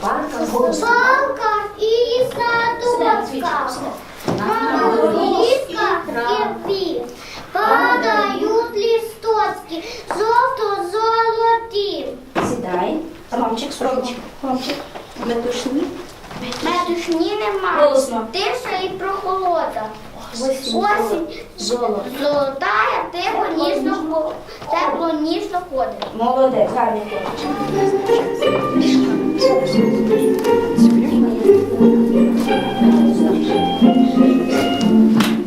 Парка Голосбанка і садубанка. На горішках кепі падають лісточки, золото золоті. Сідай, ромчик, ромчик, ромчик. Метушні. Метушні нема. Голосно. Тиша і прохолода. Осінь золота, золотая, тепло ніжно, тепло ніжно ходить. Молодець, гарний хлопчик. Я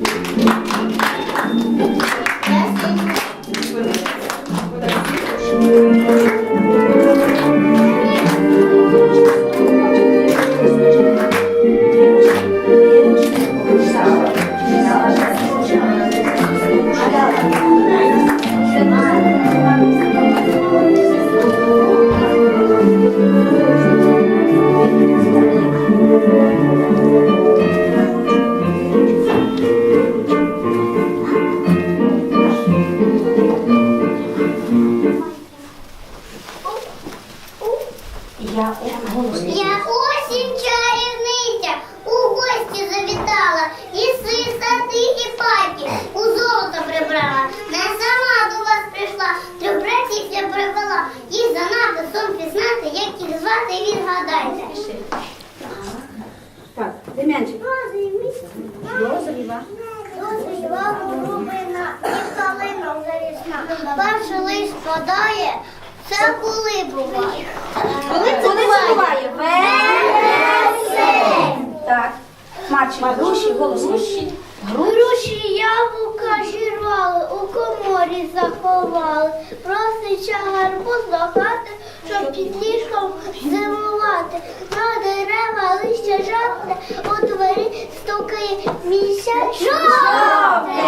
Марчик, груші, голос. Груші. Яблука жірвали, у коморі заховали. Просить гарбуз до хати, щоб під ліжком зимувати. На дерева листя жовте, у двері стукає місяць жовтий.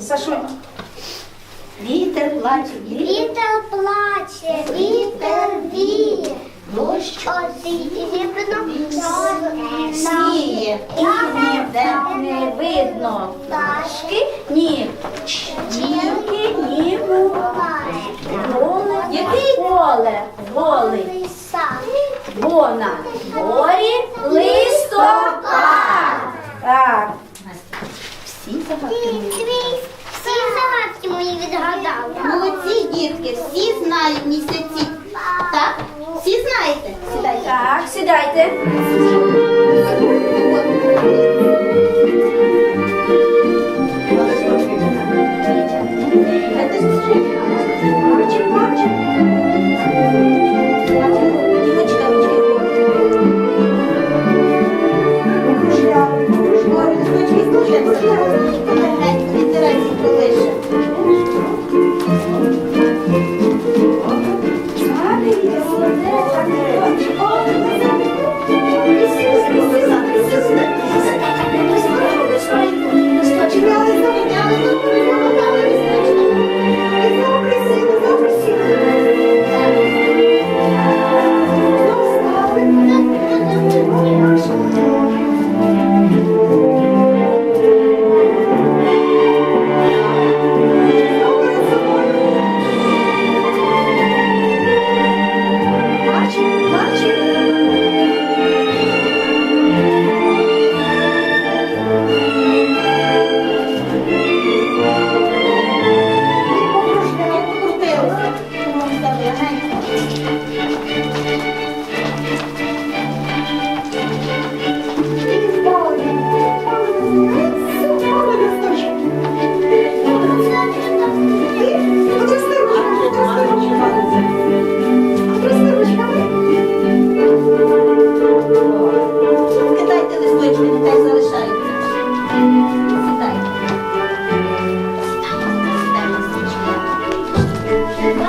Сашунь. Вітер плаче, Вітер плаче, вітер віє, дощ осінь сніє, і ніде не видно. пташки Ні. Тільки ні. Голе. Який поле? Голий. Сад. Бо на листопад. Так. Всі загадки. Всі загадки мої відгадали. Молодці, дітки, всі знають місяці. Так? Всі знаєте? Сідайте. Так, сідайте.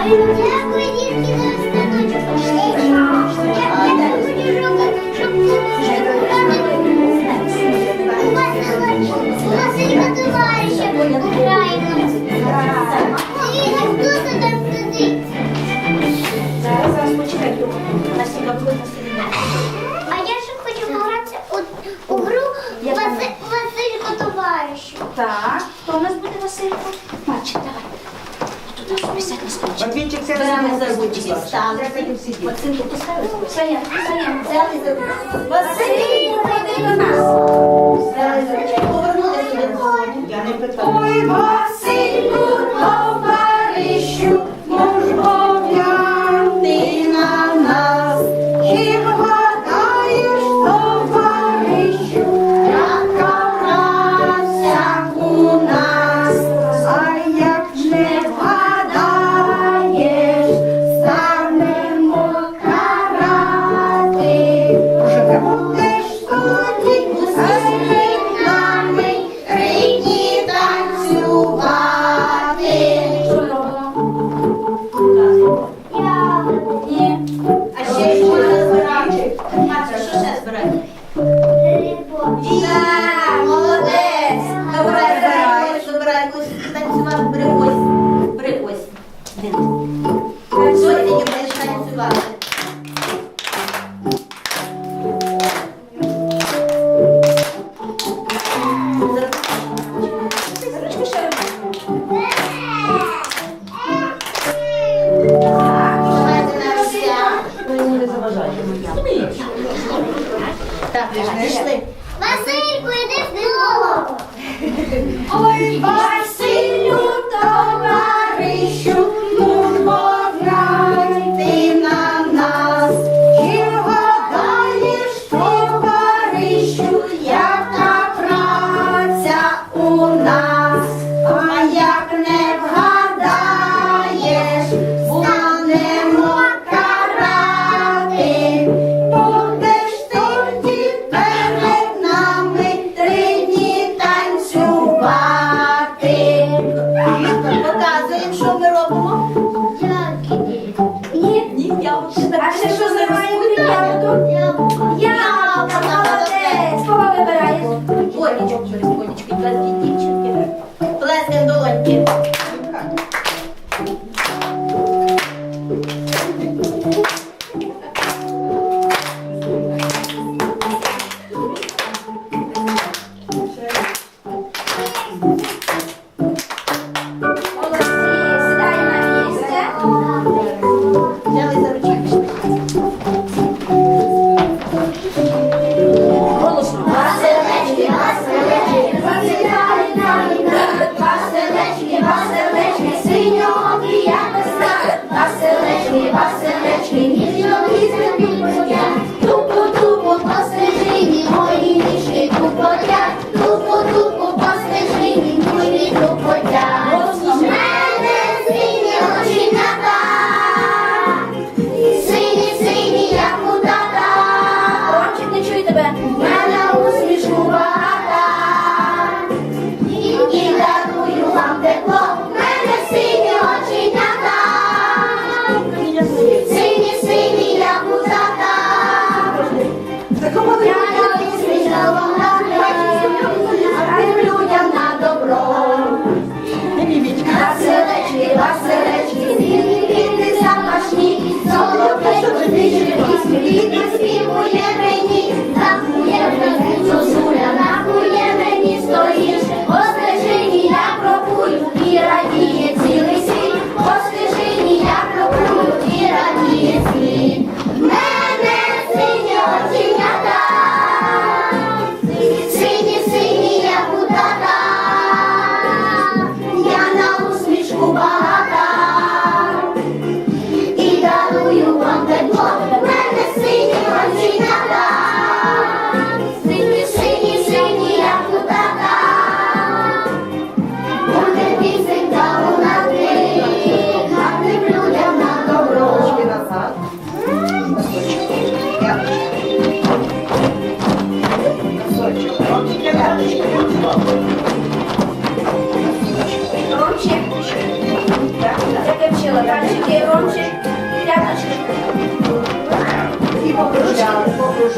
Дякую, дітки, Матвійчик, це Беремо за ручки, стали. Максимку, поставили? Стоять, стоять. Взяли за ручки. Василь, ходи до нас. Взяли за ручки. Повернули собі голову. Я не питаю. Ой, Васильку, товаришу,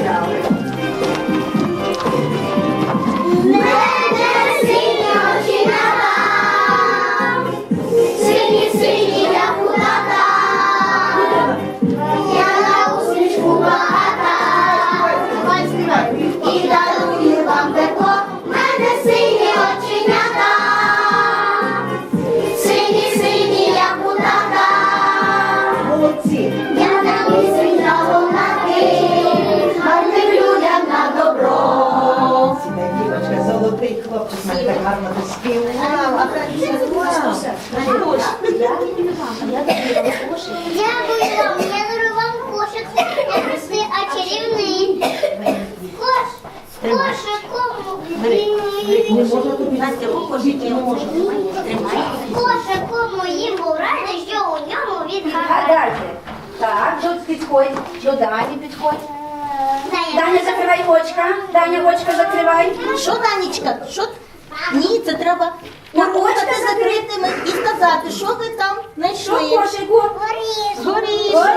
show. Не простий, а чарівний. Кош, кошиком Не можна тобі Настя, покажіть, не можу. Тримай. кошиком моїм був радий, що у ньому відгадаю. Гадайте. Так, тут підходь, до Дані підходь. Даня, закривай очка. Даня, очка закривай. Що, Данечка? Що? Ні, це треба сказати, що ви там Що в знайшли. кошику? Горішок. Горішок,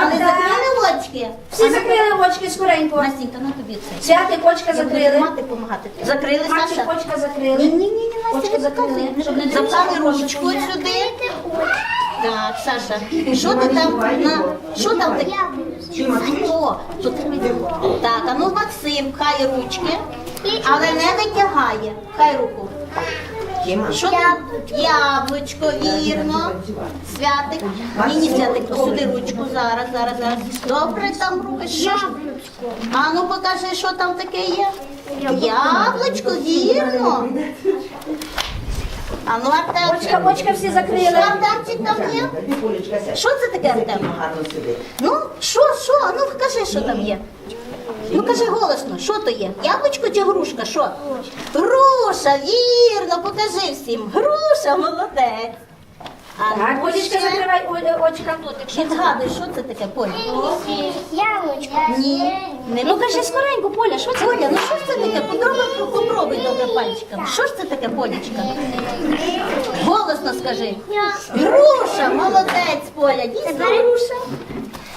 А не так. закрили очки? Всі закрили очки скоренько. Настенька, на тобі це. Святик, очка Я буду закрили. тримати, помагати. Закрили, Мальчик, Саша? очка Ні, закрили. ні, ні, ні, Настя, закрили, щоб не Запхали ручку сюди. Так, Саша, що ти там на що там таке? О, що ти Так, а ну Максим, хай ручки, але не витягає. Хай руку. Діма. Що там? Яблучко, вірно. Святик. Ні, ні, святик, сюди ручку. Зараз, зараз, зараз. Добре там руки. Що ж? А ну покажи, що там таке є. Яблучко, вірно. А ну, Очка, Артемчик. очка всі закрили. Що Артемчик там є? Що це таке, Артем? Ну, що, що? А Ну, кажи, що там є. Ну, кажи голосно, що то є? Яблучко чи грушка? Що? Груша, вірно, покажи всім. Груша, молодець. А Так, ну, ще. закривай о- очка тут. якщо Відгадуй, що це таке, Поля? Яблучко. Ні, не Ну кажи скоренько, Поля, що це? Поля, ну що ж це таке? Попробуй, попробуй добре пальчиком. Що ж це таке, Полічка? Голосно скажи. Груша, молодець, Поля, дійсно груша.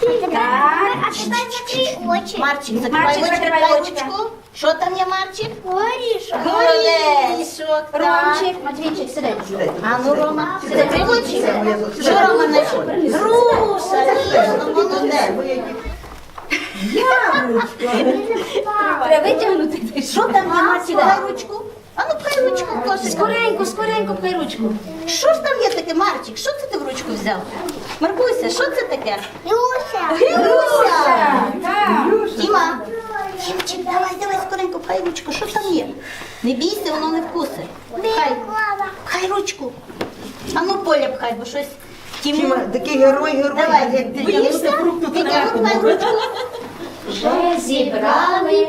Так. Марчик, закривай Марчик, закривай закривай ручку. Що там є, Марчик? Горішок. Горішок. Ромчик, Матвійчик, сиди. А ну, Рома, закрив очі. Що, Рома, знайшов? Груша, ніжно, молодець. Треба витягнути. Що там є, Марчик? Пхай ручку. А ну, пхай ручку. Скоренько, скоренько, пхай ручку. Що ж там є таке, Марчик? Що це ти в ручку взяв? Маркуйся, що це таке? Люся. Так. Діма. Дімчик, давай, давай, скоренько, пхай ручку. Що там є? Не бійся, воно не вкусить. Пхай, пхай ручку. А ну, Поля, пхай, бо щось. Тіму. Тіма, такий герой, герой. Давай, як боїшся? Відтягнути пхай ручку. Вже зібрали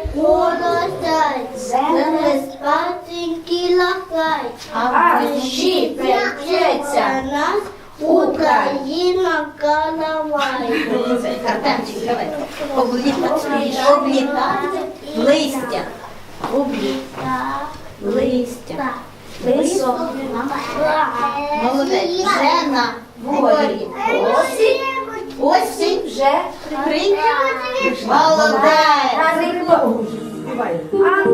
Зелені спатеньки лахай. а вночі прийдеться. нас Україна канавай. Артемчик, давай. Облітати, облітати листя. Облітати листя. Лисо. Молодець. Вже на дворі. Осінь. Осінь Вже прийняла. Молодець. гарний хлопець. Співай. А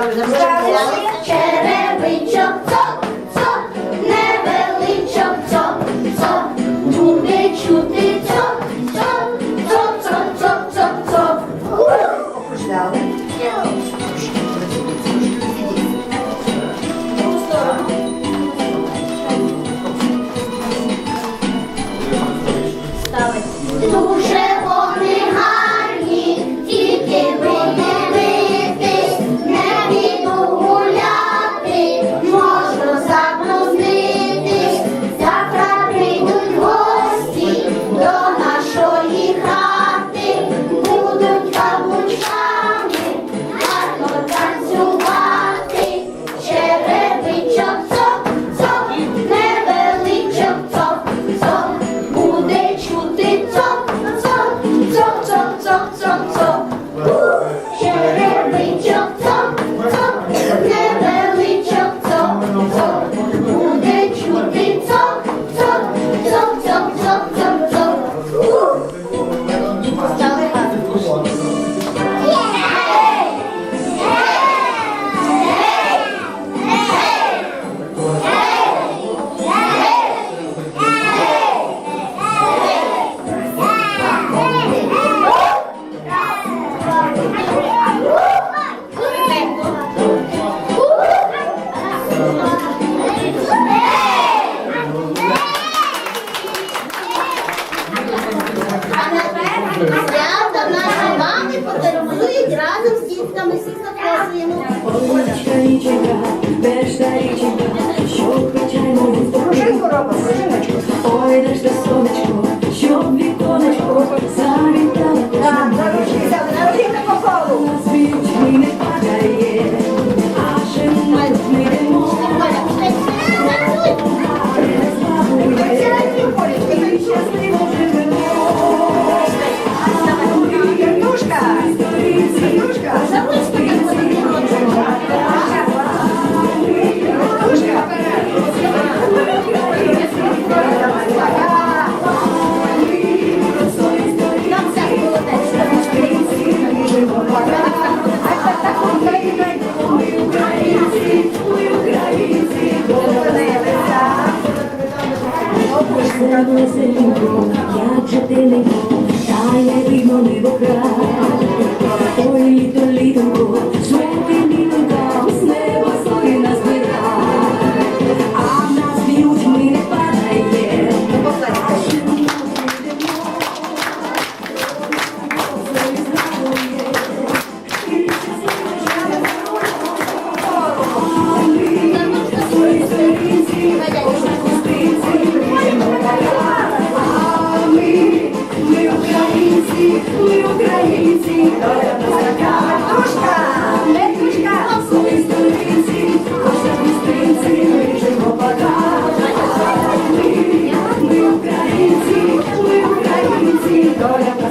감사합니다. 감사합니다. gloria